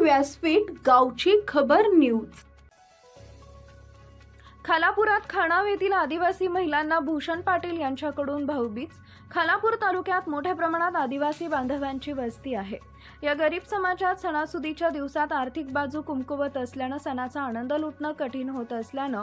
व्यासपीठ गावची खबर न्यूज. खालापुरात खाणाव येथील आदिवासी महिलांना भूषण पाटील यांच्याकडून भाऊबीज. खालापूर तालुक्यात मोठ्या प्रमाणात आदिवासी बांधवांची वस्ती आहे. या गरीब समाजात सणासुदीच्या दिवसात आर्थिक बाजू कुमकुवत असल्यानं सणाचा आनंद लुटणं कठीण होत असल्यानं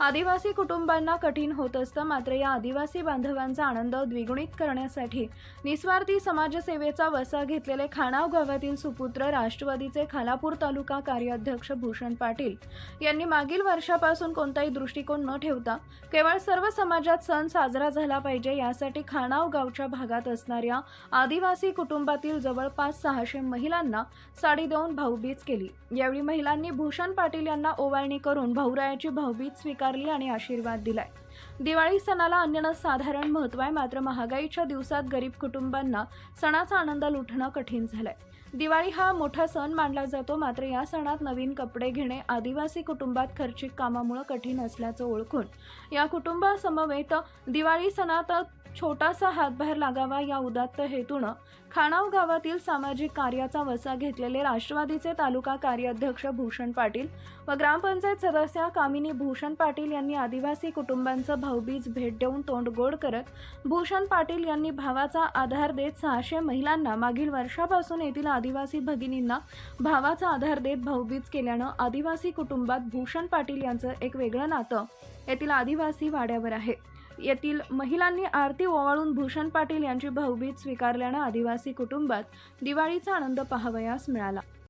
आदिवासी कुटुंबांना कठीण होत असतं. मात्र या आदिवासी बांधवांचा आनंद द्विगुणित करण्यासाठी निस्वार्थी समाजसेवेचा वसा घेतलेले खाणाव गावातील सुपुत्र राष्ट्रवादीचे खालापूर तालुका कार्याध्यक्ष भूषण पाटील यांनी मागील वर्षापासून कोणताही दृष्टिकोन न ठेवता केवळ सर्व समाजात सण साजरा झाला पाहिजे यासाठी खाणाव गावच्या भागात असणाऱ्या आदिवासी कुटुंबातील जवळपास सहाशे महिलांना साडी देऊन भाऊबीज केली. यावेळी महिलांनी भूषण पाटील यांना ओवाळणी करून भाऊरायाची भाऊबीज स्वीकारली आणि आशीर्वाद दिलाय. दिवाळी सणाला अन्यनं साधारण महत्त्व आहे मात्र महागाईच्या दिवसात गरीब कुटुंबांना सणाचा आनंद लुटणं कठीण झालंय. दिवाळी हा मोठा सण मानला जातो मात्र या सणात नवीन कपडे घेणे आदिवासी कुटुंबात खर्चिक कामामुळे कठीण असल्याचं ओळखून या कुटुंबासमवेत दिवाळी सणात छोटासा हातभार लागावा या उदात्त हेतूनं खाणाव गावातील सामाजिक कार्याचा वसा घेतलेले राष्ट्रवादीचे तालुका कार्याध्यक्ष भूषण पाटील व ग्रामपंचायत सदस्या कामिनी भूषण पाटील यांनी आदिवासी कुटुंबांचं भाऊबीज भेट देऊन तोंड गोड करत भूषण पाटील यांनी भावाचा आधार देत सहाशे महिलांना मागील वर्षापासून येथील आदिवासी भगिनींना भावाचा आधार देत भाऊबीज केल्यानं आदिवासी कुटुंबात भूषण पाटील यांचं एक वेगळं नातं येथील आदिवासी वाड्यावर आहे. येथील महिलांनी आरती ओवाळून भूषण पाटील यांची भाऊबीज स्वीकारल्यानं आदिवासी कुटुंबात दिवाळीचा आनंद पाहावयास मिळाला.